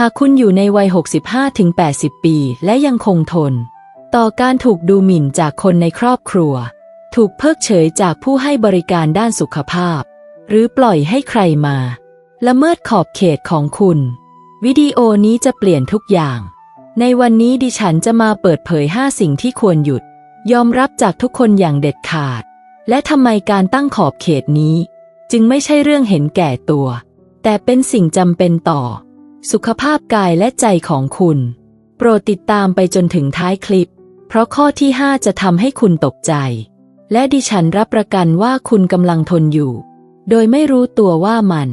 หากคุณอยู่ในวัย 65-80 ปี และยังคงทน ต่อการถูกดูหมิ่นจากคนในครอบครัว ถูกเพิกเฉยจากผู้ให้บริการด้านสุขภาพ หรือปล่อยให้ใครมา ละเมิดขอบเขตของคุณ วิดีโอนี้จะเปลี่ยนทุกอย่าง ในวันนี้ดิฉันจะมาเปิดเผย 5 สิ่งที่ควรหยุด ยอมรับจากทุกคนอย่างเด็ดขาด และทำไมการตั้งขอบเขตนี้ จึงไม่ใช่เรื่องเห็นแก่ตัว แต่เป็นสิ่งจำเป็นต่อ สุขภาพกายและใจของคุณ โปรดติดตามไปจนถึงท้ายคลิป เพราะข้อที่ 5 จะทำให้คุณตกใจ และดิฉันรับประกันว่าคุณกำลังทนอยู่ โดยไม่รู้ตัวว่ามัน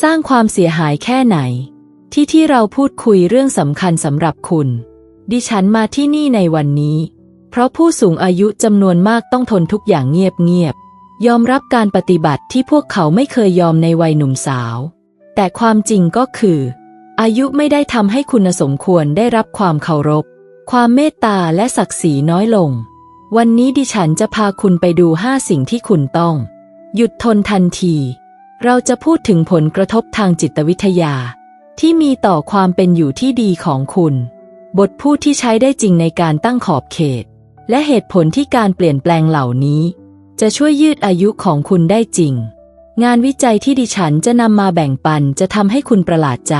สร้างความเสียหายแค่ไหน ที่ที่เราพูดคุยเรื่องสำคัญสำหรับคุณ ดิฉันมาที่นี่ในวันนี้ เพราะผู้สูงอายุจำนวนมากต้องทนทุกอย่างเงียบๆยอมรับการปฏิบัติที่พวกเขาไม่เคยยอมในวัยหนุ่มสาว แต่ความจริงก็คือ อายุไม่ได้ทำให้คุณสมควรได้รับความเคารพ ความเมตตาและศักดิ์ศรีน้อยลง วันนี้ดิฉันจะพาคุณไปดูห้าสิ่งที่คุณต้อง หยุดทนทันที เราจะพูดถึงผลกระทบทางจิตวิทยา ที่มีต่อความเป็นอยู่ที่ดีของคุณ บทพูดที่ใช้ได้จริงในการตั้งขอบเขต และเหตุผลที่การเปลี่ยนแปลงเหล่านี้ จะช่วยยืดอายุของคุณได้จริง งานวิจัยที่ดิฉันจะนำมาแบ่งปันจะทำให้คุณประหลาดใจ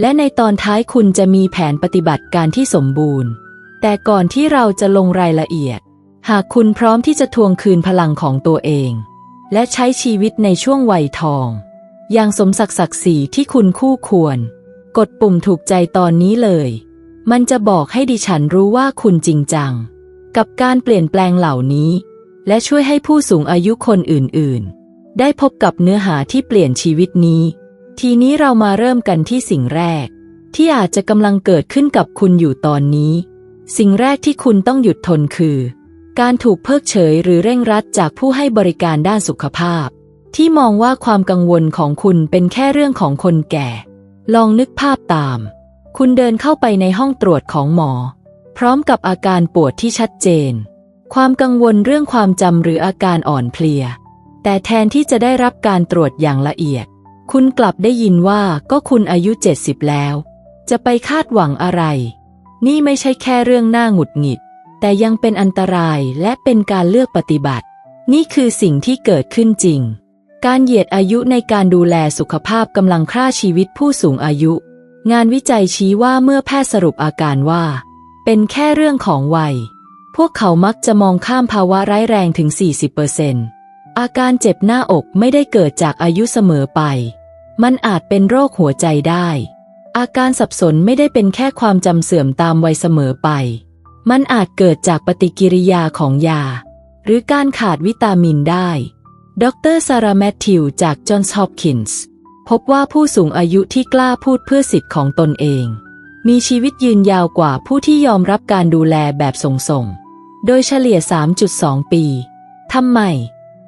และในตอนท้ายคุณจะมีแผนปฏิบัติการที่สมบูรณ์ แต่ก่อนที่เราจะลงรายละเอียด หากคุณพร้อมที่จะทวงคืนพลังของตัวเอง และใช้ชีวิตในช่วงวัยทอง อย่างสมศักดิ์ศักดิ์ศรีที่คุณคู่ควร กดปุ่มถูกใจตอนนี้เลย มันจะบอกให้ดิฉันรู้ว่าคุณจริงจัง กับการเปลี่ยนแปลงเหล่านี้ และช่วยให้ผู้สูงอายุคนอื่นๆ ได้พบกับเนื้อหาที่เปลี่ยนชีวิตนี้ ทีนี้เรามาเริ่มกันที่สิ่งแรก ที่อาจจะกำลังเกิดขึ้นกับคุณอยู่ตอนนี้ สิ่งแรกที่คุณต้องหยุดทนคือ การถูกเพิกเฉยหรือเร่งรัดจากผู้ให้บริการด้านสุขภาพ ที่มองว่าความกังวลของคุณเป็นแค่เรื่องของคนแก่ ลองนึกภาพตาม คุณเดินเข้าไปในห้องตรวจของหมอ พร้อมกับอาการปวดที่ชัดเจน ความกังวลเรื่องความจำหรืออาการอ่อนเพลีย แต่แทนที่จะได้รับการตรวจอย่างละเอียด คุณกลับได้ยินว่าก็คุณอายุ70แล้ว จะไปคาดหวังอะไร นี่ไม่ใช่แค่เรื่องหน่าหงุดหงิด แต่ยังเป็นอันตรายและเป็นการเลือกปฏิบัติ นี่คือสิ่งที่เกิดขึ้นจริง การเหยียดอายุในการดูแลสุขภาพกำลังฆ่าชีวิตผู้สูงอายุ งานวิจัยชี้ว่าเมื่อแพทย์สรุปอาการว่า เป็นแค่เรื่องของวัย พวกเขามักจะมองข้ามภาวะร้ายแรงถึง 40%อร์เซ็ อาการเจ็บหน้าอกไม่ได้เกิดจากอายุเสมอไป มันอาจเป็นโรคหัวใจได้ อาการสับสนไม่ได้เป็นแค่ความจำเสื่อมตามวัยเสมอไป มันอาจเกิดจากปฏิกิริยาของยา หรือการขาดวิตามินได้ ดรซาราแมทธิวจากจอห์นส์ฮอปกินส์พบว่าผู้สูงอายุที่กล้าพูดเพื่อสิทธิ์ของตนเอง มีชีวิตยืนยาวกว่าผู้ที่ยอมรับการดูแลแบบส่งๆ โดยเฉลี่ย 3.2 ปี ทำไม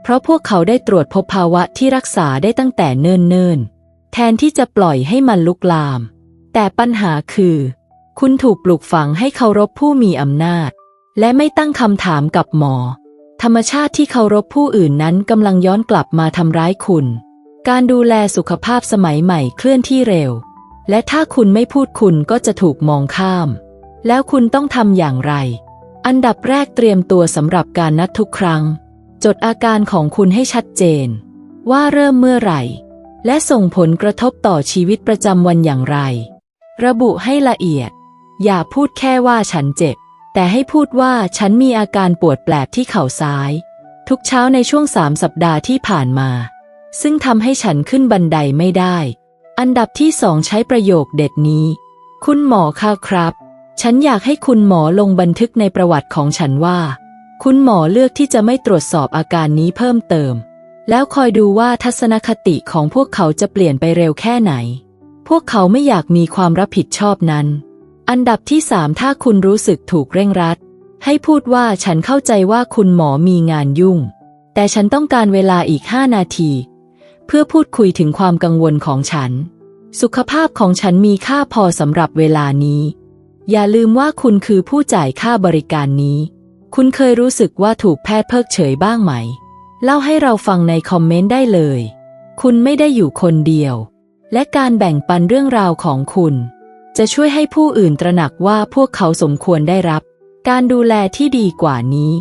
เพราะพวกเขาได้ตรวจพบภาวะที่รักษาได้ตั้งแต่เนิ่นๆ แทนที่จะปล่อยให้มันลุกลาม แต่ปัญหาคือ คุณถูกปลูกฝังให้เคารพผู้มีอำนาจ และไม่ตั้งคำถามกับหมอ ธรรมชาติที่เคารพผู้อื่นนั้นกำลังย้อนกลับมาทำร้ายคุณ การดูแลสุขภาพสมัยใหม่เคลื่อนที่เร็ว และถ้าคุณไม่พูดคุณก็จะถูกมองข้าม แล้วคุณต้องทำอย่างไร อันดับแรกเตรียมตัวสำหรับการนัดทุกครั้ง จดอาการของคุณให้ชัดเจน ว่าเริ่มเมื่อไหร่ และส่งผลกระทบต่อชีวิตประจำวันอย่างไร ระบุให้ละเอียด อย่าพูดแค่ว่าฉันเจ็บ แต่ให้พูดว่าฉันมีอาการปวดแปลบที่เข่าซ้าย ทุกเช้าในช่วงสามสัปดาห์ที่ผ่านมา ซึ่งทำให้ฉันขึ้นบันไดไม่ได้ อันดับที่สองใช้ประโยคเด็ดนี้ คุณหมอค่ะครับ ฉันอยากให้คุณหมอลงบันทึกในประวัติของฉันว่า คุณหมอเลือกที่จะไม่ตรวจสอบอาการนี้เพิ่มเติม แล้วคอยดูว่าทัศนคติของพวกเขาจะเปลี่ยนไปเร็วแค่ไหน พวกเขาไม่อยากมีความรับผิดชอบนั้น อันดับที่สามถ้าคุณรู้สึกถูกเร่งรัด ให้พูดว่าฉันเข้าใจว่าคุณหมอมีงานยุ่ง แต่ฉันต้องการเวลาอีกห้านาที เพื่อพูดคุยถึงความกังวลของฉัน สุขภาพของฉันมีค่าพอสำหรับเวลานี้ อย่าลืมว่าคุณคือผู้จ่ายค่าบริการนี้ คุณเคยรู้สึกว่าถูกแพทย์เพิกเฉยบ้างไหม เล่าให้เราฟังในคอมเมนต์ได้เลย คุณไม่ได้อยู่คนเดียว และการแบ่งปันเรื่องราวของคุณ จะช่วยให้ผู้อื่นตระหนักว่าพวกเขาสมควรได้รับ การดูแลที่ดีกว่านี้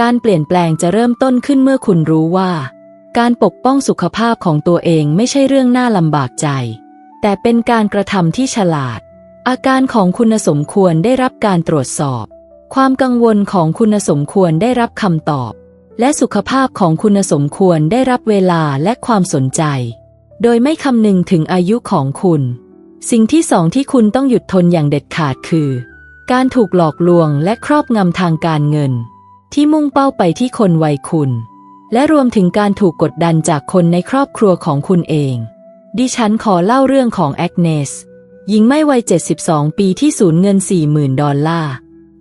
การเปลี่ยนแปลงจะเริ่มต้นขึ้นเมื่อคุณรู้ว่า การปกป้องสุขภาพของตัวเองไม่ใช่เรื่องน่าลำบากใจ แต่เป็นการกระทำที่ฉลาด อาการของคุณสมควรได้รับการตรวจสอบ ความกังวลของคุณสมควรได้รับคำตอบ และสุขภาพของคุณสมควรได้รับเวลาและความสนใจ โดยไม่คำนึงถึงอายุของคุณ สิ่งที่สองที่คุณต้องหยุดทนอย่างเด็ดขาดคือ การถูกหลอกลวงและครอบงำทางการเงิน ที่มุ่งเป้าไปที่คนวัยคุณ และรวมถึงการถูกกดดันจากคนในครอบครัวของคุณเอง ดิฉันขอเล่าเรื่องของแอกเนสหญิงไม่วัย 72 ปีที่สูญเงิน 40,000 ดอลลาร์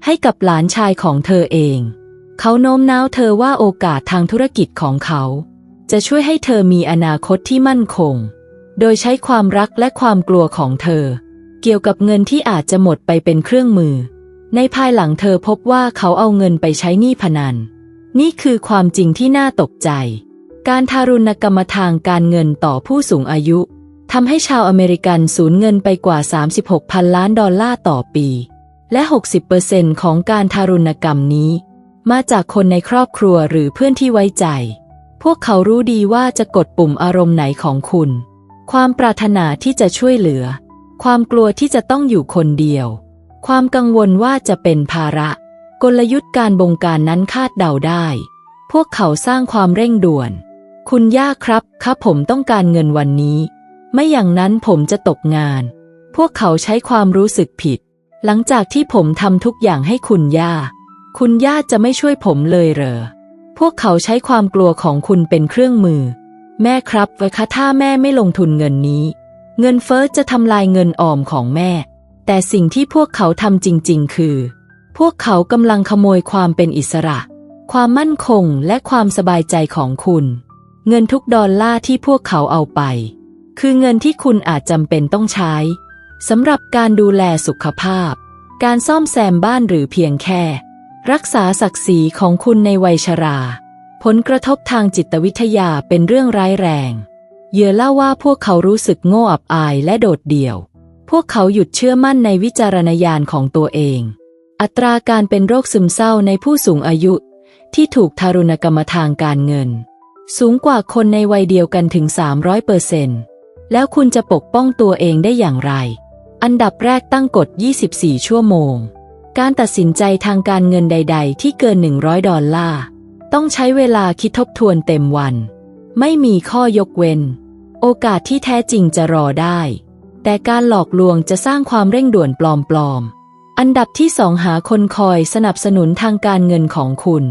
ให้กับหลานชายของเธอเอง เขาโน้มน้าวเธอว่าโอกาสทางธุรกิจของเขา จะช่วยให้เธอมีอนาคตที่มั่นคง โดยใช้ความรักและความกลัวของเธอ เกี่ยวกับเงินที่อาจจะหมดไปเป็นเครื่องมือ ในภายหลังเธอพบว่าเขาเอาเงินไปใช้หนี้พนัน นี่คือความจริงที่น่าตกใจ การทารุณกรรมทางการเงินต่อผู้สูงอายุทำให้ชาวอเมริกันสูญเงินไปกว่า 36พันล้านดอลลาร์ต่อปี และ 60%ของการทารุณกรรมนี้ มาจากคนในครอบครัวหรือเพื่อนที่ไว้ใจ พวกเขารู้ดีว่าจะกดปุ่มอารมณ์ไหนของคุณ ความปรารถนาที่จะช่วยเหลือ ความกลัวที่จะต้องอยู่คนเดียว ความกังวลว่าจะเป็นภาระ กลยุทธ์การบงการนั้นคาดเดาได้ พวกเขาสร้างความเร่งด่วน คุณย่าครับครับผมต้องการเงินวันนี้ ไม่อย่างนั้นผมจะตกงาน พวกเขาใช้ความรู้สึกผิด หลังจากที่ผมทำทุกอย่างให้คุณย่า คุณย่าจะไม่ช่วยผมเลยเหรอ พวกเขาใช้ความกลัวของคุณเป็นเครื่องมือ แม่ครับไว้คะถ้าแม่ไม่ลงทุนเงินนี้ เงินเฟ้อจะทำลายเงินออมของแม่ แต่สิ่งที่พวกเขาทำจริง ๆ คือ พวกเขากำลังขโมยความเป็นอิสระ ความมั่นคงและความสบายใจของคุณ เงินทุกดอลลาร์ที่พวกเขาเอาไป คือเงินที่คุณอาจจำเป็นต้องใช้ สำหรับการดูแลสุขภาพ การซ่อมแซมบ้านหรือเพียงแค่ รักษาศักดิ์ศรีของคุณในวัยชรา ผลกระทบทางจิตวิทยาเป็นเรื่องร้ายแรงเหยื่อเล่าว่าพวกเขารู้สึกโง่อับอายและโดดเดี่ยว พวกเขาหยุดเชื่อมั่นในวิจารณญาณของตัวเอง อัตราการเป็นโรคซึมเศร้าในผู้สูงอายุ ที่ถูกทารุณกรรมทางการเงิน สูงกว่าคนในวัยเดียวกันถึง 300เปอร์เซนต์แล้วคุณจะปกป้องตัวเองได้อย่างไร อันดับแรกตั้งกฎ 24 ชั่วโมง การตัดสินใจทางการเงินใด ๆ ที่เกิน 100 ดอลลาร์ ต้องใช้เวลาคิดทบทวนเต็มวัน ไม่มีข้อยกเว้น โอกาสที่แท้จริงจะรอได้ แต่การหลอกลวงจะสร้างความเร่งด่วนปลอมๆ อันดับที่สองหาคนคอยสนับสนุนทางการเงินของคุณ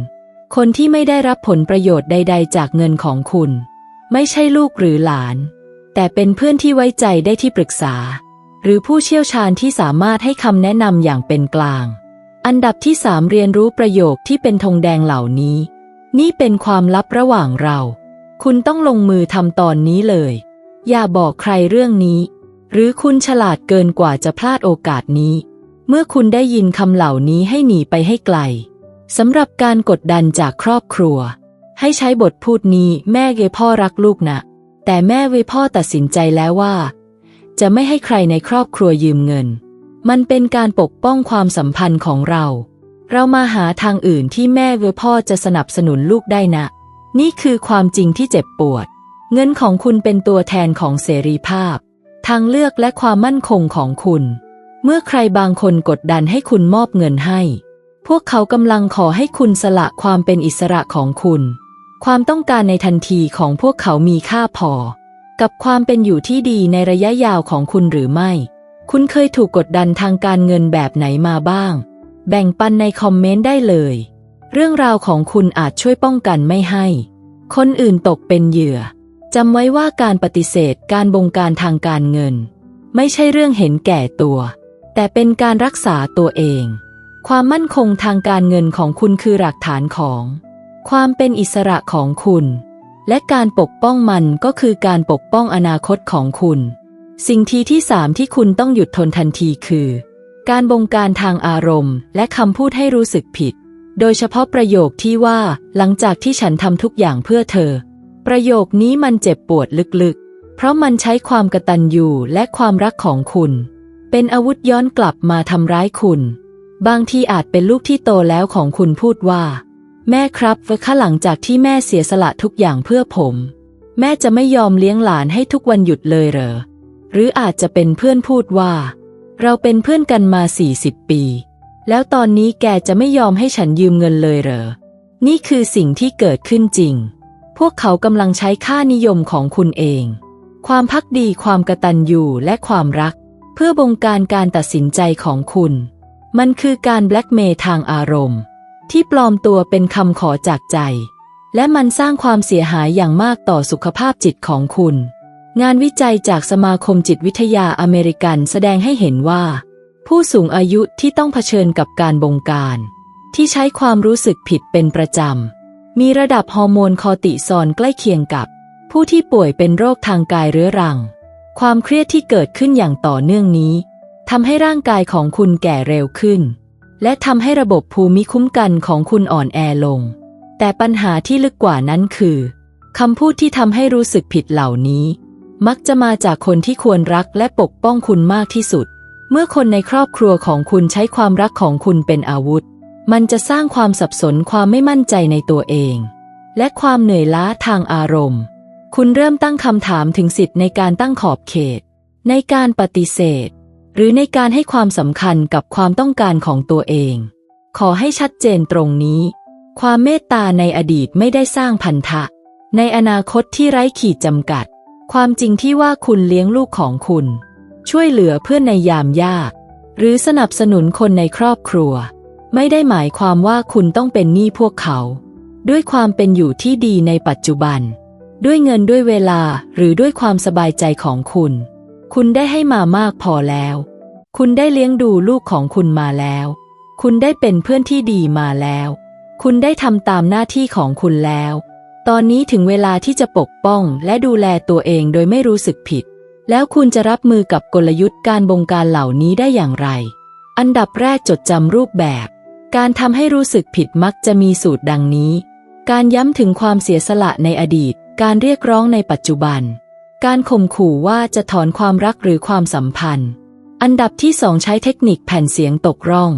คนที่ไม่ได้รับผลประโยชน์ใด ๆ จากเงินของคุณ ไม่ใช่ลูกหรือหลาน แต่เป็นเพื่อนที่ไว้ใจได้ที่ปรึกษา หรือผู้เชี่ยวชาญที่สามารถให้คำแนะนำอย่างเป็นกลาง อันดับที่สามเรียนรู้ประโยคที่เป็นธงแดงเหล่านี้ นี่เป็นความลับระหว่างเรา คุณต้องลงมือทำตอนนี้เลย อย่าบอกใครเรื่องนี้ หรือคุณฉลาดเกินกว่าจะพลาดโอกาสนี้ เมื่อคุณได้ยินคำเหล่านี้ให้หนีไปให้ไกลสำหรับการกดดันจากครอบครัว ให้ใช้บทพูดนี้แม่เกพ่อรักลูกนะ แต่แม่เวพ่อตัดสินใจแล้วว่า จะไม่ให้ใครในครอบครัวยืมเงิน มันเป็นการปกป้องความสัมพันธ์ของเรา เรามาหาทางอื่นที่แม่เวพ่อจะสนับสนุนลูกได้นะ นี่คือความจริงที่เจ็บปวด เงินของคุณเป็นตัวแทนของเสรีภาพ ทางเลือกและความมั่นคงของคุณ เมื่อใครบางคนกดดันให้คุณมอบเงินให้ พวกเขากำลังขอให้คุณสละความเป็นอิสระของคุณ ความต้องการในทันทีของพวกเขามีค่าพอ กับความเป็นอยู่ที่ดีในระยะยาวของคุณหรือไม่ คุณเคยถูกกดดันทางการเงินแบบไหนมาบ้าง แบ่งปันในคอมเมนต์ได้เลย เรื่องราวของคุณอาจช่วยป้องกันไม่ให้ คนอื่นตกเป็นเหยื่อจำไว้ว่าการปฏิเสธการบงการทางการเงิน ไม่ใช่เรื่องเห็นแก่ตัว แต่เป็นการรักษาตัวเอง ความมั่นคงทางการเงินของคุณคือหลักฐานของ ความเป็นอิสระของคุณ และการปกป้องมันก็คือการปกป้องอนาคตของคุณ สิ่งที่ที่สามที่คุณต้องหยุดทนทันทีคือ การบงการทางอารมณ์ และคำพูดให้รู้สึกผิด โดยเฉพาะประโยคที่ว่า หลังจากที่ฉันทำทุกอย่างเพื่อเธอ ประโยคนี้มันเจ็บปวดลึกๆ เพราะมันใช้ความกระตัญญูและความรักของคุณ เป็นอาวุธย้อนกลับมาทำร้ายคุณ บางทีอาจเป็นลูกที่โตแล้วของคุณพูดว่า แม่ครับเวข้าหลังจากที่แม่เสียสละทุกอย่างเพื่อผม แม่จะไม่ยอมเลี้ยงหลานให้ทุกวันหยุดเลยเหรอ หรืออาจจะเป็นเพื่อนพูดว่า เราเป็นเพื่อนกันมาสี่สิบปี แล้วตอนนี้แกจะไม่ยอมให้ฉันยืมเงินเลยเหรอ นี่คือสิ่งที่เกิดขึ้นจริง พวกเขากำลังใช้ค่านิยมของคุณเอง ความพักดีความกระตัญญูและความรัก เพื่อบงการการตัดสินใจของคุณ มันคือการแบล็กเมย์ทางอารมณ์ ที่ปลอมตัวเป็นคำขอจากใจ และมันสร้างความเสียหายอย่างมากต่อสุขภาพจิตของคุณ งานวิจัยจากสมาคมจิตวิทยาอเมริกันแสดงให้เห็นว่า ผู้สูงอายุที่ต้องเผชิญกับการบงการ ที่ใช้ความรู้สึกผิดเป็นประจำ มีระดับฮอร์โมนคอติซอลใกล้เคียงกับ ผู้ที่ป่วยเป็นโรคทางกายเรื้อรัง ความเครียดที่เกิดขึ้นอย่างต่อเนื่องนี้ทำให้ร่างกายของคุณแก่เร็วขึ้น และทำให้ระบบภูมิคุ้มกันของคุณอ่อนแอลง แต่ปัญหาที่ลึกกว่านั้นคือคำพูดที่ทำให้รู้สึกผิดเหล่านี้ มักจะมาจากคนที่ควรรักและปกป้องคุณมากที่สุด เมื่อคนในครอบครัวของคุณใช้ความรักของคุณเป็นอาวุธ มันจะสร้างความสับสนความไม่มั่นใจในตัวเอง และความเหนื่อยล้าทางอารมณ์ คุณเริ่มตั้งคำถามถึงสิทธิ์ในการตั้งขอบเขต ในการปฏิเสธ หรือในการให้ความสำคัญกับความต้องการของตัวเอง ขอให้ชัดเจนตรงนี้ ความเมตตาในอดีตไม่ได้สร้างพันธะ ในอนาคตที่ไร้ขีดจำกัด ความจริงที่ว่าคุณเลี้ยงลูกของคุณ ช่วยเหลือเพื่อนในยามยาก หรือสนับสนุนคนในครอบครัว ไม่ได้หมายความว่าคุณต้องเป็นหนี้พวกเขา ด้วยความเป็นอยู่ที่ดีในปัจจุบัน ด้วยเงินด้วยเวลาหรือด้วยความสบายใจของคุณ คุณได้ให้มามากพอแล้ว คุณได้เลี้ยงดูลูกของคุณมาแล้ว คุณได้เป็นเพื่อนที่ดีมาแล้ว คุณได้ทำตามหน้าที่ของคุณแล้ว ตอนนี้ถึงเวลาที่จะปกป้องและดูแลตัวเองโดยไม่รู้สึกผิด แล้วคุณจะรับมือกับกลยุทธ์การบงการเหล่านี้ได้อย่างไร อันดับแรกจดจำรูปแบบ การทำให้รู้สึกผิดมักจะมีสูตรดังนี้ การย้ำถึงความเสียสละในอดีต การเรียกร้องในปัจจุบัน การข่มขู่ว่าจะถอนความรักหรือความสัมพันธ์ อันดับที่สองใช้เทคนิคแผ่นเสียงตกร่อง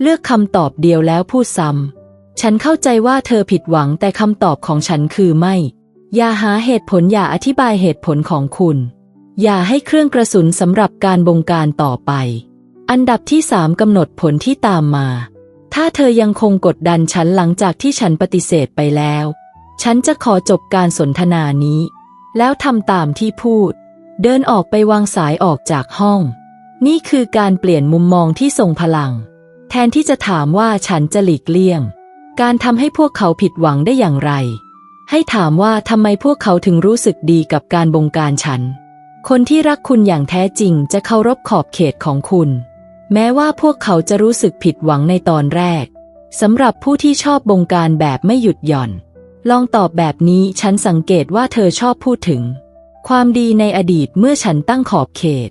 เลือกคำตอบเดียวแล้วพูดซ้ำ ฉันเข้าใจว่าเธอผิดหวังแต่คำตอบของฉันคือไม่ อย่าหาเหตุผลอย่าอธิบายเหตุผลของคุณ อย่าให้เครื่องกระสุนสำหรับการบงการต่อไป อันดับที่สามกำหนดผลที่ตามมา ถ้าเธอยังคงกดดันฉันหลังจากที่ฉันปฏิเสธไปแล้ว ฉันจะขอจบการสนทนานี้ แล้วทำตามที่พูด เดินออกไปวางสายออกจากห้อง นี่คือการเปลี่ยนมุมมองที่ทรงพลัง แทนที่จะถามว่าฉันจะหลีกเลี่ยง การทำให้พวกเขาผิดหวังได้อย่างไร ให้ถามว่าทำไมพวกเขาถึงรู้สึกดีกับการบงการฉัน คนที่รักคุณอย่างแท้จริงจะเคารพขอบเขตของคุณ แม้ว่าพวกเขาจะรู้สึกผิดหวังในตอนแรกสำหรับผู้ที่ชอบบงการแบบไม่หยุดหย่อน ลองตอบแบบนี้ฉันสังเกตว่าเธอชอบพูดถึง ความดีในอดีตเมื่อฉันตั้งขอบเขต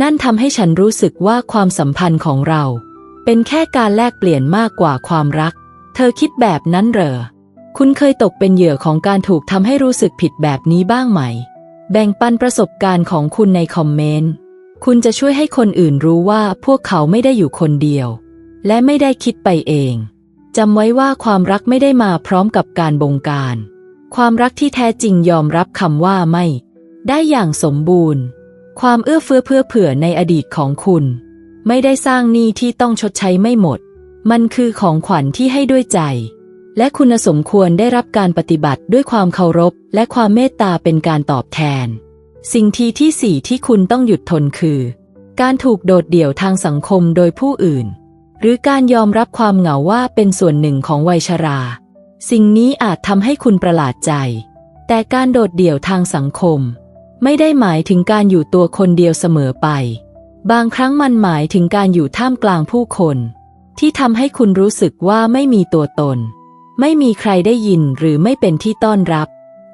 นั่นทำให้ฉันรู้สึกว่าความสัมพันธ์ของเรา เป็นแค่การแลกเปลี่ยนมากกว่าความรัก เธอคิดแบบนั้นเหรอ คุณเคยตกเป็นเหยื่อของการถูกทำให้รู้สึกผิดแบบนี้บ้างไหม แบ่งปันประสบการณ์ของคุณในคอมเมนต์ คุณจะช่วยให้คนอื่นรู้ว่าพวกเขาไม่ได้อยู่คนเดียว และไม่ได้คิดไปเอง จำไว้ว่าความรักไม่ได้มาพร้อมกับการบงการ ความรักที่แท้จริงยอมรับคำว่าไม่ ได้อย่างสมบูรณ์ ความเอื้อเฟื้อเพื่อเผื่อในอดีตของคุณ ไม่ได้สร้างหนี้ที่ต้องชดใช้ไม่หมด มันคือของขวัญที่ให้ด้วยใจ และคุณสมควรได้รับการปฏิบัติด้วยความเคารพ และความเมตตาเป็นการตอบแทน สิ่งที่ที่สี่ที่คุณต้องหยุดทนคือ การถูกโดดเดี่ยวทางสังคมโดยผู้อื่น หรือการยอมรับความเหงาว่าเป็นส่วนหนึ่งของวัยชรา สิ่งนี้อาจทำให้คุณประหลาดใจ แต่การโดดเดี่ยวทางสังคม ไม่ได้หมายถึงการอยู่ตัวคนเดียวเสมอไป บางครั้งมันหมายถึงการอยู่ท่ามกลางผู้คน ที่ทำให้คุณรู้สึกว่าไม่มีตัวตน ไม่มีใครได้ยินหรือไม่เป็นที่ต้อนรับ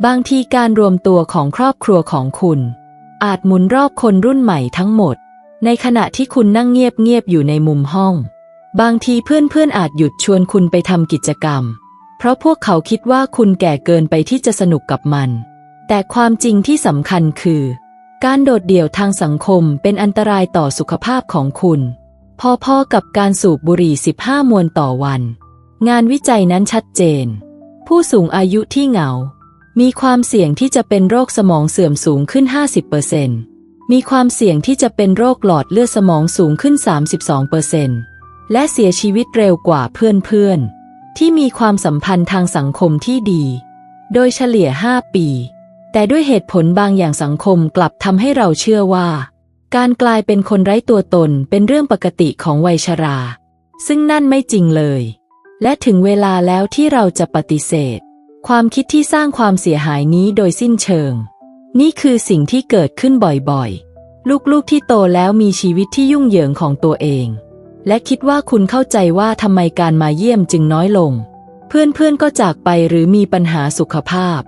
บางทีการรวมตัวของครอบครัวของคุณ อาจหมุนรอบคนรุ่นใหม่ทั้งหมด ในขณะที่คุณนั่งเงียบๆอยู่ในมุมห้อง บางทีเพื่อนๆอาจหยุดชวนคุณไปทำกิจกรรม เพราะพวกเขาคิดว่าคุณแก่เกินไปที่จะสนุกกับมัน แต่ความจริงที่สำคัญคือ การโดดเดี่ยวทางสังคมเป็นอันตรายต่อสุขภาพของคุณ พอๆกับการสูบบุหรี่ 15 มวนต่อวัน งานวิจัยนั้นชัดเจน ผู้สูงอายุที่เหงา มีความเสี่ยงที่จะเป็นโรคสมองเสื่อมสูงขึ้น 50%มีความเสี่ยงที่จะเป็นโรคหลอดเลือดสมองสูงขึ้น 32% และเสียชีวิตเร็วกว่าเพื่อนๆ ที่มีความสัมพันธ์ทางสังคมที่ดี โดยเฉลี่ย 5 ปี แต่ด้วยเหตุผลบางอย่างสังคมกลับทำให้เราเชื่อว่า การกลายเป็นคนไร้ตัวตนเป็นเรื่องปกติของวัยชรา ซึ่งนั่นไม่จริงเลย และถึงเวลาแล้วที่เราจะปฏิเสธ ความคิดที่สร้างความเสียหายนี้โดยสิ้นเชิง นี่คือสิ่งที่เกิดขึ้นบ่อยๆ ลูกๆที่โตแล้วมีชีวิตที่ยุ่งเหยิงของตัวเอง และคิดว่าคุณเข้าใจว่าทำไมการมาเยี่ยมจึงน้อยลง เพื่อนๆก็จากไปหรือมีปัญหาสุขภาพ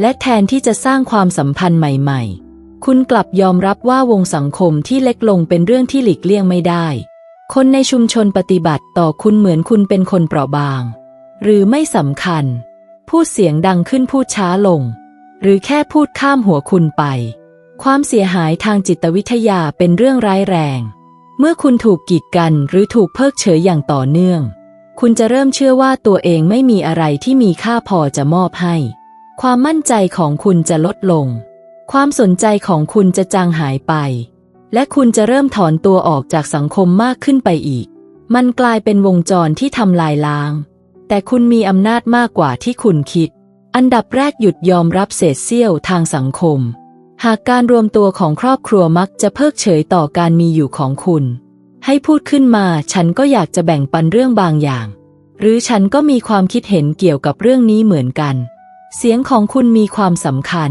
และแทนที่จะสร้างความสัมพันธ์ใหม่ๆ คุณกลับยอมรับว่าวงสังคมที่เล็กลงเป็นเรื่องที่หลีกเลี่ยงไม่ได้ คนในชุมชนปฏิบัติต่อคุณเหมือนคุณเป็นคนเปราะบาง หรือไม่สำคัญ พูดเสียงดังขึ้นพูดช้าลง หรือแค่พูดข้ามหัวคุณไป ความเสียหายทางจิตวิทยาเป็นเรื่องร้ายแรง เมื่อคุณถูกกีดกันหรือถูกเพิกเฉยอย่างต่อเนื่อง คุณจะเริ่มเชื่อว่าตัวเองไม่มีอะไรที่มีค่าพอจะมอบให้ ความมั่นใจของคุณจะลดลง ความสนใจของคุณจะจางหายไป และคุณจะเริ่มถอนตัวออกจากสังคมมากขึ้นไปอีก มันกลายเป็นวงจรที่ทำลายล้าง แต่คุณมีอำนาจมากกว่าที่คุณคิด อันดับแรกหยุดยอมรับเศษเสี้ยวทางสังคม หากการรวมตัวของครอบครัวมักจะเพิกเฉยต่อการมีอยู่ของคุณ ให้พูดขึ้นมาฉันก็อยากจะแบ่งปันเรื่องบางอย่าง หรือฉันก็มีความคิดเห็นเกี่ยวกับเรื่องนี้เหมือนกัน เสียงของคุณมีความสำคัญ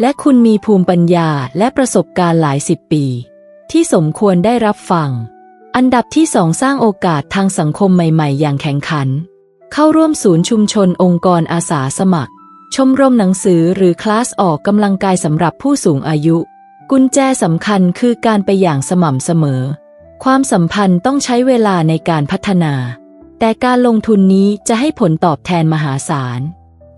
และคุณมีภูมิปัญญาและประสบการณ์หลายสิบปี ที่สมควรได้รับฟัง อันดับที่สองสร้างโอกาสทางสังคมใหม่ ๆ อย่างแข่งขัน เข้าร่วมศูนย์ชุมชนองค์กรอาสาสมัคร ชมรมหนังสือหรือคลาสออกกำลังกายสำหรับผู้สูงอายุ กุญแจสำคัญคือการไปอย่างสม่ำเสมอ ความสัมพันธ์ต้องใช้เวลาในการพัฒนา แต่การลงทุนนี้จะให้ผลตอบแทนมหาศาล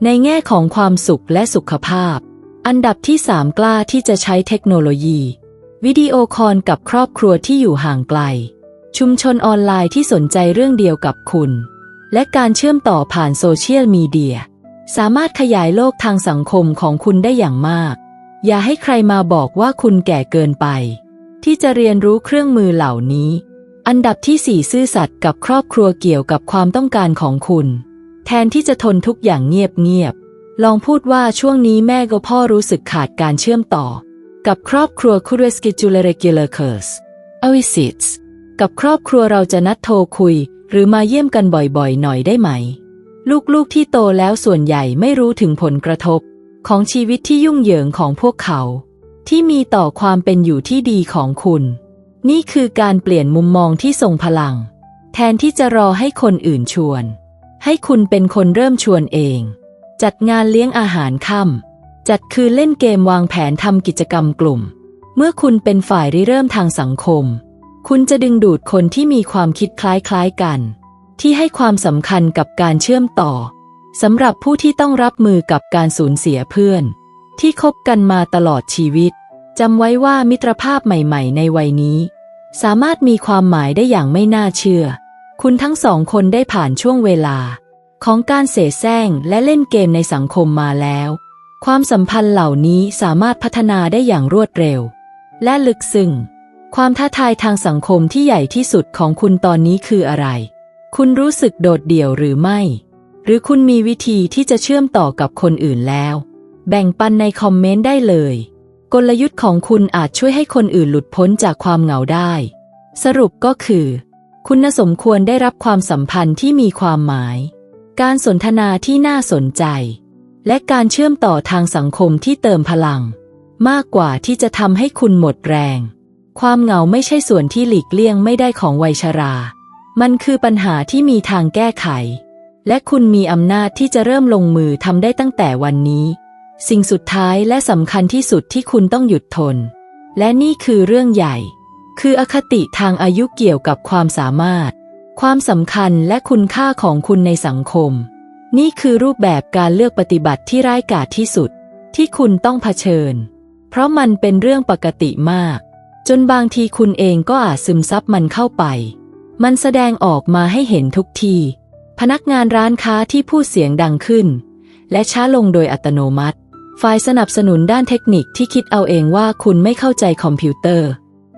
ในแง่ของความสุขและสุขภาพ อันดับที่สามกล้าที่จะใช้เทคโนโลยี วิดีโอคอลกับครอบครัวที่อยู่ห่างไกล ชุมชนออนไลน์ที่สนใจเรื่องเดียวกับคุณ และการเชื่อมต่อผ่านโซเชียลมีเดีย สามารถขยายโลกทางสังคมของคุณได้อย่างมาก อย่าให้ใครมาบอกว่าคุณแก่เกินไป ที่จะเรียนรู้เครื่องมือเหล่านี้ อันดับที่สี่ซื่อสัตย์กับครอบครัวเกี่ยวกับความต้องการของคุณ แทนที่จะทนทุกอย่างเงียบๆลองพูดว่าช่วงนี้แม่กับพ่อรู้สึกขาดการเชื่อมต่อ กับครอบครัวคุเรสกิจูเลเรกิเลเคิร์สอวิสิตกับครอบครัวเราจะนัดโทรคุย หรือมาเยี่ยมกันบ่อยๆ หน่อยได้ไหม ลูกๆที่โตแล้วส่วนใหญ่ไม่รู้ถึงผลกระทบ ของชีวิตที่ยุ่งเหยิงของพวกเขา ที่มีต่อความเป็นอยู่ที่ดีของคุณ นี่คือการเปลี่ยนมุมมองที่ทรงพลัง แทนที่จะรอให้คนอื่นชวน ให้คุณเป็นคนเริ่มชวนเอง จัดงานเลี้ยงอาหารค่ำจัดคืนเล่นเกมวางแผนทำกิจกรรมกลุ่ม เมื่อคุณเป็นฝ่ายริเริ่มทางสังคม คุณจะดึงดูดคนที่มีความคิดคล้ายๆกัน ที่ให้ความสำคัญกับการเชื่อมต่อสำหรับผู้ที่ต้องรับมือกับการสูญเสียเพื่อน ที่คบกันมาตลอดชีวิตจำไว้ว่ามิตรภาพใหม่ ๆ ในวัยนี้ สามารถมีความหมายได้อย่างไม่น่าเชื่อ คุณทั้งสองคนได้ผ่านช่วงเวลา ของการเสแสร้งและเล่นเกมในสังคมมาแล้ว ความสัมพันธ์เหล่านี้สามารถพัฒนาได้อย่างรวดเร็ว และลึกซึ้งความท้าทายทางสังคมที่ใหญ่ที่สุดของคุณตอนนี้คืออะไร คุณรู้สึกโดดเดี่ยวหรือไม่ หรือคุณมีวิธีที่จะเชื่อมต่อกับคนอื่นแล้ว แบ่งปันในคอมเมนต์ได้เลย กลยุทธ์ของคุณอาจช่วยให้คนอื่นหลุดพ้นจากความเหงาได้ สรุปก็คือ คุณสมควรได้รับความสัมพันธ์ที่มีความหมาย การสนทนาที่น่าสนใจ และการเชื่อมต่อทางสังคมที่เติมพลัง มากกว่าที่จะทำให้คุณหมดแรง ความเหงาไม่ใช่ส่วนที่หลีกเลี่ยงไม่ได้ของวัยชรา มันคือปัญหาที่มีทางแก้ไข และคุณมีอำนาจที่จะเริ่มลงมือทำได้ตั้งแต่วันนี้ สิ่งสุดท้ายและสำคัญที่สุดที่คุณต้องหยุดทน และนี่คือเรื่องใหญ่ คืออคติทางอายุเกี่ยวกับความสามารถ ความสำคัญและคุณค่าของคุณในสังคม นี่คือรูปแบบการเลือกปฏิบัติที่ร้ายกาจที่สุด ที่คุณต้องเผชิญ เพราะมันเป็นเรื่องปกติมาก จนบางทีคุณเองก็อาจซึมซับมันเข้าไป มันแสดงออกมาให้เห็นทุกที พนักงานร้านค้าที่พูดเสียงดังขึ้น และช้าลงโดยอัตโนมัติ ฝ่ายสนับสนุนด้านเทคนิคที่คิดเอาเองว่าคุณไม่เข้าใจคอมพิวเตอร์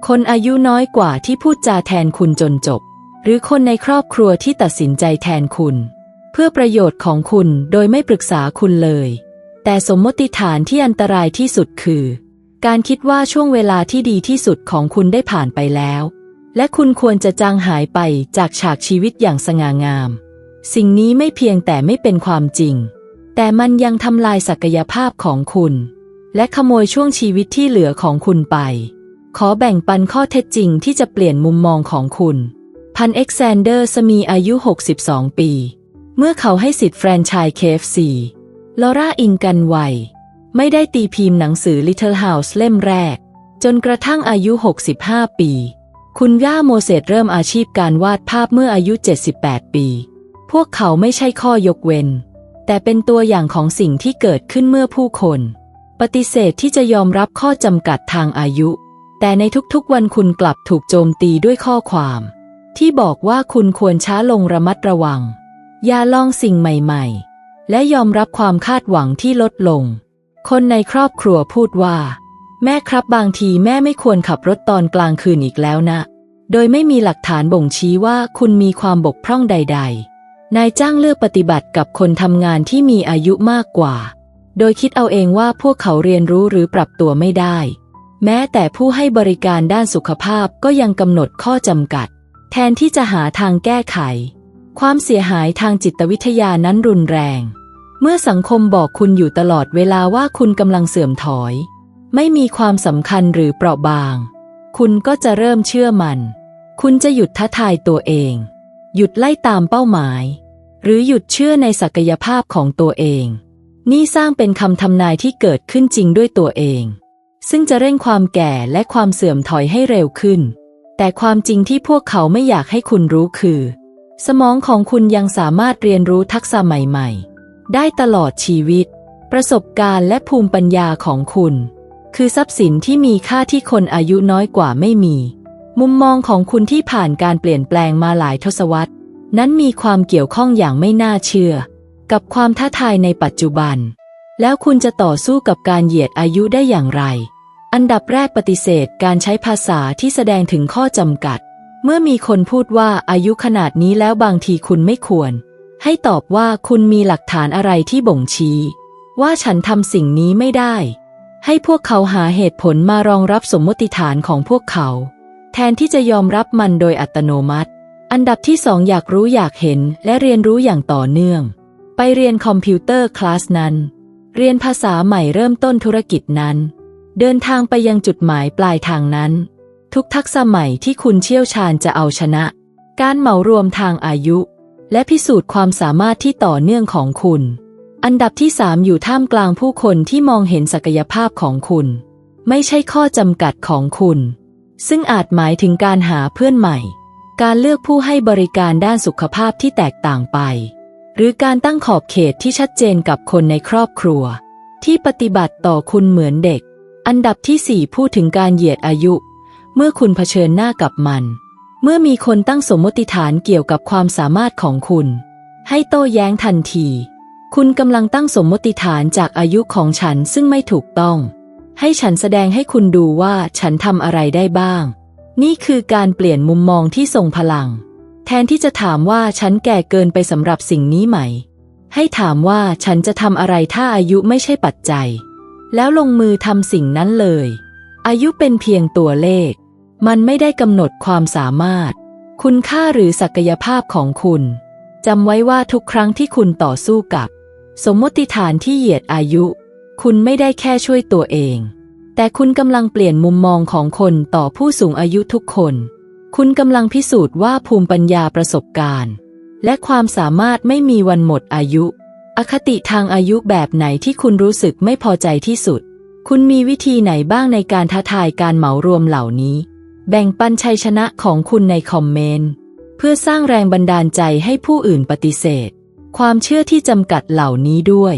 คนอายุน้อยกว่าที่พูดจาแทนคุณจนจบ หรือคนในครอบครัวที่ตัดสินใจแทนคุณ เพื่อประโยชน์ของคุณโดยไม่ปรึกษาคุณเลย แต่สมมติฐานที่อันตรายที่สุดคือ การคิดว่าช่วงเวลาที่ดีที่สุดของคุณได้ผ่านไปแล้ว และคุณควรจะจางหายไปจากฉากชีวิตอย่างสง่างาม สิ่งนี้ไม่เพียงแต่ไม่เป็นความจริง แต่มันยังทำลายศักยภาพของคุณ และขโมยช่วงชีวิตที่เหลือของคุณไป ขอแบ่งปันข้อเท็จจริงที่จะเปลี่ยนมุมมองของคุณ พันเอ็กซานเดอร์สมีอายุ 62 ปี เมื่อเขาให้สิทธิ์แฟรนไชส์ KFC ลอร่าอิงกันไวไม่ได้ตีพิมพ์หนังสือ Little House เล่มแรก จนกระทั่งอายุ 65 ปี คุณย่าโมเสสเริ่มอาชีพการวาดภาพเมื่ออายุ 78 ปี พวกเขาไม่ใช่ข้อยกเว้น แต่เป็นตัวอย่างของสิ่งที่เกิดขึ้นเมื่อผู้คน ปฏิเสธที่จะยอมรับข้อจำกัดทางอายุ แต่ในทุกๆวันคุณกลับถูกโจมตีด้วยข้อความ ที่บอกว่าคุณควรช้าลงระมัดระวัง อย่าลองสิ่งใหม่ๆ และยอมรับความคาดหวังที่ลดลง คนในครอบครัวพูดว่า แม่ครับบางทีแม่ไม่ควรขับรถตอนกลางคืนอีกแล้วนะ โดยไม่มีหลักฐานบ่งชี้ว่าคุณมีความบกพร่องใด ๆ นายจ้างเลือกปฏิบัติกับคนทำงานที่มีอายุมากกว่า โดยคิดเอาเองว่าพวกเขาเรียนรู้หรือปรับตัวไม่ได้ แม้แต่ผู้ให้บริการด้านสุขภาพก็ยังกำหนดข้อจำกัด แทนที่จะหาทางแก้ไข ความเสียหายทางจิตวิทยานั้นรุนแรง เมื่อสังคมบอกคุณอยู่ตลอดเวลาว่าคุณกำลังเสื่อมถอย ไม่มีความสำคัญหรือเปราะบาง คุณก็จะเริ่มเชื่อมัน คุณจะหยุดท้าทายตัวเอง หยุดไล่ตามเป้าหมาย หรือหยุดเชื่อในศักยภาพของตัวเอง นี่สร้างเป็นคำทำนายที่เกิดขึ้นจริงด้วยตัวเอง ซึ่งจะเร่งความแก่และความเสื่อมถอยให้เร็วขึ้น แต่ความจริงที่พวกเขาไม่อยากให้คุณรู้คือ สมองของคุณยังสามารถเรียนรู้ทักษะใหม่ ๆ ได้ตลอดชีวิต ประสบการณ์และภูมิปัญญาของคุณ คือทรัพย์สินที่มีค่าที่คนอายุน้อยกว่าไม่มี มุมมองของคุณที่ผ่านการเปลี่ยนแปลงมาหลายทศวรรษ นั้นมีความเกี่ยวข้องอย่างไม่น่าเชื่อ กับความท้าทายในปัจจุบัน แล้วคุณจะต่อสู้กับการเหยียดอายุได้อย่างไร อันดับแรกปฏิเสธการใช้ภาษาที่แสดงถึงข้อจำกัด เมื่อมีคนพูดว่าอายุขนาดนี้แล้วบางทีคุณไม่ควร ให้ตอบว่าคุณมีหลักฐานอะไรที่บ่งชี้ ว่าฉันทำสิ่งนี้ไม่ได้ ให้พวกเขาหาเหตุผลมารองรับสมมติฐานของพวกเขา แทนที่จะยอมรับมันโดยอัตโนมัติ อันดับที่สองอยากรู้อยากเห็นและเรียนรู้อย่างต่อเนื่อง ไปเรียนคอมพิวเตอร์คลาสนั้น เรียนภาษาใหม่เริ่มต้นธุรกิจนั้น เดินทางไปยังจุดหมายปลายทางนั้น ทุกทักษะใหม่ที่คุณเชี่ยวชาญจะเอาชนะ การเหมารวมทางอายุ และพิสูจน์ความสามารถที่ต่อเนื่องของคุณ อันดับที่สามอยู่ท่ามกลางผู้คนที่มองเห็นศักยภาพของคุณ ไม่ใช่ข้อจำกัดของคุณ ซึ่งอาจหมายถึงการหาเพื่อนใหม่ การเลือกผู้ให้บริการด้านสุขภาพที่แตกต่างไป หรือการตั้งขอบเขตที่ชัดเจนกับคนในครอบครัว ที่ปฏิบัติต่อคุณเหมือนเด็ก อันดับที่สี่พูดถึงการเหยียดอายุ เมื่อคุณเผชิญหน้ากับมัน เมื่อมีคนตั้งสมมติฐานเกี่ยวกับความสามารถของคุณ ให้โต้แย้งทันที คุณกำลังตั้งสมมติฐานจากอายุของฉันซึ่งไม่ถูกต้อง ให้ฉันแสดงให้คุณดูว่าฉันทำอะไรได้บ้าง นี่คือการเปลี่ยนมุมมองที่ทรงพลัง แทนที่จะถามว่าฉันแก่เกินไปสำหรับสิ่งนี้ไหม ให้ถามว่าฉันจะทำอะไรถ้าอายุไม่ใช่ปัจจัย แล้วลงมือทำสิ่งนั้นเลย อายุเป็นเพียงตัวเลข มันไม่ได้กำหนดความสามารถ คุณค่าหรือศักยภาพของคุณจำไว้ว่าทุกครั้งที่คุณต่อสู้กับ สมมติฐานที่เหยียดอายุ คุณไม่ได้แค่ช่วยตัวเอง แต่คุณกำลังเปลี่ยนมุมมองของคนต่อผู้สูงอายุทุกคน คุณกำลังพิสูจน์ว่าภูมิปัญญาประสบการณ์ และความสามารถไม่มีวันหมดอายุ อคติทางอายุแบบไหนที่คุณรู้สึกไม่พอใจที่สุด คุณมีวิธีไหนบ้างในการท้าทายการเหมารวมเหล่านี้ แบ่งปันชัยชนะของคุณในคอมเมนต์ เพื่อสร้างแรงบันดาลใจให้ผู้อื่นปฏิเสธ ความเชื่อที่จำกัดเหล่านี้ด้วย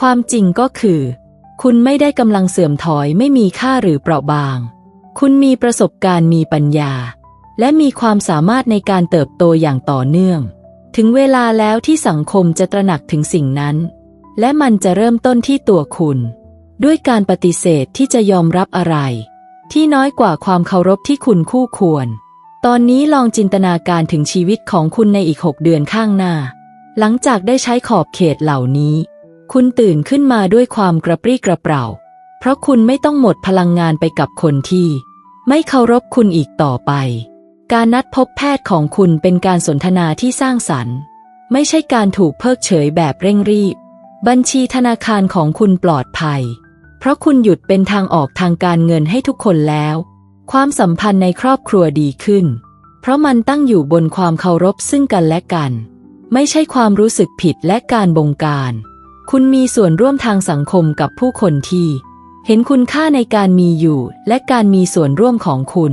ความจริงก็คือ คุณไม่ได้กำลังเสื่อมถอยไม่มีค่าหรือเปราะบาง คุณมีประสบการณ์มีปัญญา และมีความสามารถในการเติบโตอย่างต่อเนื่อง ถึงเวลาแล้วที่สังคมจะตระหนักถึงสิ่งนั้น และมันจะเริ่มต้นที่ตัวคุณ ด้วยการปฏิเสธที่จะยอมรับอะไร ที่น้อยกว่าความเคารพที่คุณคู่ควร ตอนนี้ลองจินตนาการถึงชีวิตของคุณในอีกหกเดือนข้างหน้า หลังจากได้ใช้ขอบเขตเหล่านี้ คุณตื่นขึ้นมาด้วยความกระปรี้กระเปร่า เพราะคุณไม่ต้องหมดพลังงานไปกับคนที่ ไม่เคารพคุณอีกต่อไป การนัดพบแพทย์ของคุณเป็นการสนทนาที่สร้างสรรค์ ไม่ใช่การถูกเพิกเฉยแบบเร่งรีบ บัญชีธนาคารของคุณปลอดภัย เพราะคุณหยุดเป็นทางออกทางการเงินให้ทุกคนแล้ว ความสัมพันธ์ในครอบครัวดีขึ้น เพราะมันตั้งอยู่บนความเคารพซึ่งกันและกัน ไม่ใช่ความรู้สึกผิดและการบงการ คุณมีส่วนร่วมทางสังคมกับผู้คนที่ เห็นคุณค่าในการมีอยู่ และการมีส่วนร่วมของคุณ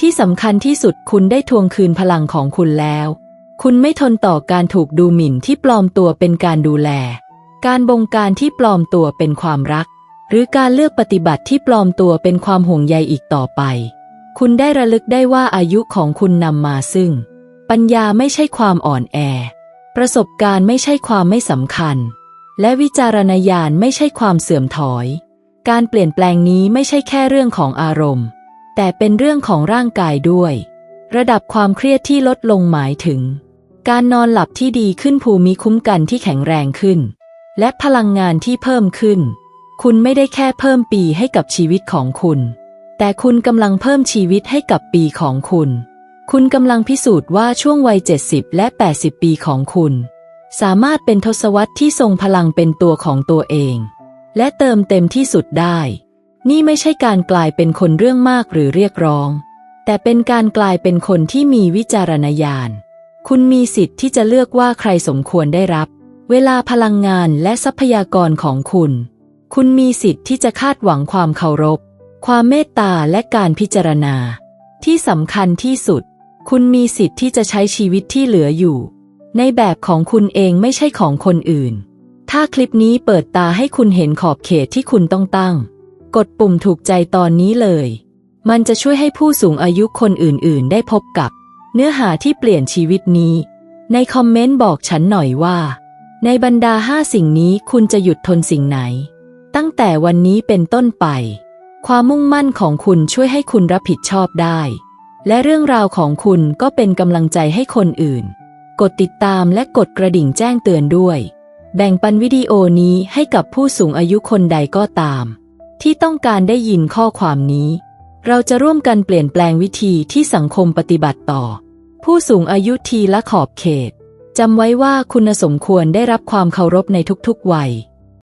ที่สำคัญที่สุดคุณได้ทวงคืนพลังของคุณแล้ว คุณไม่ทนต่อการถูกดูหมิ่นที่ปลอมตัวเป็นการดูแล การบงการที่ปลอมตัวเป็นความรัก หรือการเลือกปฏิบัติที่ปลอมตัวเป็นความห่วงใยอีกต่อไป คุณได้ระลึกได้ว่าอายุของคุณนำมาซึ่ง ปัญญาไม่ใช่ความอ่อนแอ ประสบการณ์ไม่ใช่ความไม่สำคัญ และวิจารณญาณไม่ใช่ความเสื่อมถอย การเปลี่ยนแปลงนี้ไม่ใช่แค่เรื่องของอารมณ์ แต่เป็นเรื่องของร่างกายด้วย ระดับความเครียดที่ลดลงหมายถึง การนอนหลับที่ดีขึ้นภูมิคุ้มกันที่แข็งแรงขึ้น และพลังงานที่เพิ่มขึ้น คุณไม่ได้แค่เพิ่มปีให้กับชีวิตของคุณ แต่คุณกำลังเพิ่มชีวิตให้กับปีของคุณ คุณกำลังพิสูจน์ว่าช่วงวัย 70 และ 80 ปีของคุณ สามารถเป็นทศวรรษที่ทรงพลังเป็นตัวของตัวเอง และเติมเต็มที่สุดได้ นี่ไม่ใช่การกลายเป็นคนเรื่องมากหรือเรียกร้อง แต่เป็นการกลายเป็นคนที่มีวิจารณญาณ คุณมีสิทธิ์ที่จะเลือกว่าใครสมควรได้รับ เวลาพลังงานและทรัพยากรของคุณ คุณมีสิทธิ์ที่จะคาดหวังความเคารพ ความเมตตาและการพิจารณา ที่สำคัญที่สุด คุณมีสิทธิ์ที่จะใช้ชีวิตที่เหลืออยู่ ในแบบของคุณเองไม่ใช่ของคนอื่น ถ้าคลิปนี้เปิดตาให้คุณเห็นขอบเขตที่คุณต้องตั้ง กดปุ่มถูกใจตอนนี้เลย มันจะช่วยให้ผู้สูงอายุคนอื่นๆ ได้พบกับ เนื้อหาที่เปลี่ยนชีวิตนี้ ในคอมเมนต์บอกฉันหน่อยว่า ในบรรดาห้าสิ่งนี้คุณจะหยุดทนสิ่งไหน ตั้งแต่วันนี้เป็นต้นไป ความมุ่งมั่นของคุณช่วยให้คุณรับผิดชอบได้ และเรื่องราวของคุณก็เป็นกำลังใจให้คนอื่น กดติดตามและกดกระดิ่งแจ้งเตือนด้วย แบ่งปันวิดีโอนี้ให้กับผู้สูงอายุคนใดก็ตาม ที่ต้องการได้ยินข้อความนี้ เราจะร่วมกันเปลี่ยนแปลงวิธีที่สังคมปฏิบัติต่อ ผู้สูงอายุทีละขอบเขตจำไว้ว่าคุณสมควรได้รับความเคารพในทุกๆวัย